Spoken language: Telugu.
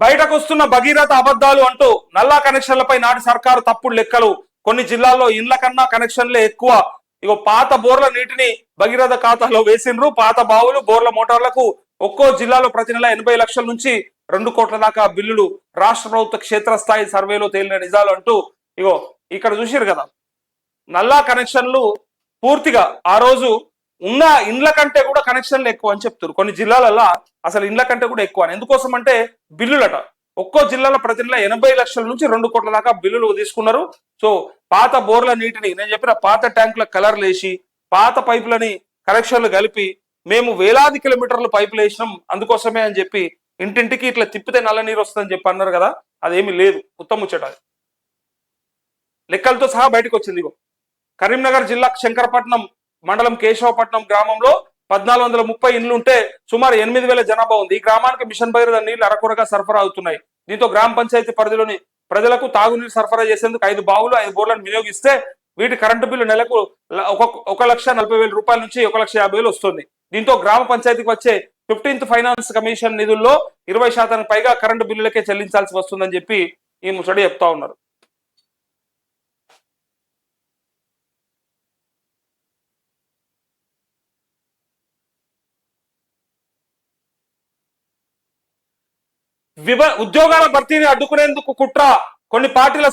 బయటకు వస్తున్న భగీరథ అబద్ధాలు అంటూ నల్లా కనెక్షన్లపై నాటి సర్కారు తప్పుడు లెక్కలు. కొన్ని జిల్లాల్లో ఇండ్ల కన్నా కనెక్షన్లే ఎక్కువ. ఇగో పాత బోర్ల నీటిని భగీరథ ఖాతాలో వేసిండ్రు. పాత బావులు బోర్ల మోటార్లకు ఒక్కో జిల్లాలో ప్రతి నెల ఎనభై లక్షల నుంచి రెండు కోట్ల దాకా బిల్లులు రాష్ట్ర ప్రభుత్వ క్షేత్రస్థాయి సర్వేలో తేలిన నిజాలు అంటూ ఇగో ఇక్కడ చూసిరు కదా. నల్లా కనెక్షన్లు పూర్తిగా ఆ రోజు ఉన్న ఇండ్ల కంటే కూడా కనెక్షన్లు ఎక్కువ అని చెప్తారు కొన్ని జిల్లాలలో అసలు ఇండ్ల కంటే కూడా ఎక్కువ అని. ఎందుకోసం అంటే బిల్లులట. ఒక్కో జిల్లాలో ప్రతి నెల ఎనభై లక్షల నుంచి రెండు కోట్ల దాకా బిల్లులు తీసుకున్నారు. సో పాత బోర్ల నీటిని నేను చెప్పిన పాత ట్యాంకుల కలర్లు వేసి పాత పైపులని కనెక్షన్లు కలిపి మేము వేలాది కిలోమీటర్లు పైపులు వేసినాం అందుకోసమే అని చెప్పి ఇంటింటికి ఇట్లా తిప్పితే నల్ల నీరు వస్తుందని చెప్పి అన్నారు కదా అదేమీ లేదు. ఉత్తమ ముచ్చట లెక్కలతో సహా బయటకు వచ్చింది ఇగో. కరీంనగర్ జిల్లా శంకరపట్నం మండలం కేశవపట్నం గ్రామంలో పద్నాలుగు వందల ముప్పై ఇండ్లు ఉంటే సుమారు ఎనిమిది వేల జనాభా ఉంది. ఈ గ్రామానికి మిషన్ భగీరథ నీళ్ళు అరకొరగా సరఫరా అవుతున్నాయి. దీంతో గ్రామ పంచాయతీ పరిధిలోని ప్రజలకు తాగునీరు సరఫరా చేసేందుకు ఐదు బావులు ఐదు బోర్లను వినియోగిస్తే వీటి కరెంటు బిల్లు నెలకు ఒక ఒక లక్ష నలభై వేల రూపాయల నుంచి ఒక లక్ష యాభై వేలు వస్తుంది. దీంతో గ్రామ పంచాయతీకి వచ్చే ఫిఫ్టీన్త్ ఫైనాన్స్ కమిషన్ నిధుల్లో ఇరవై శాతానికి పైగా కరెంటు బిల్లులకే చెల్లించాల్సి వస్తుందని చెప్పి ఈ ముసడి చెప్తా ఉన్నారు. విభ ఉద్యోగాల భర్తీని అడ్డుకునేందుకు కుట్ర. కొన్ని పార్టీల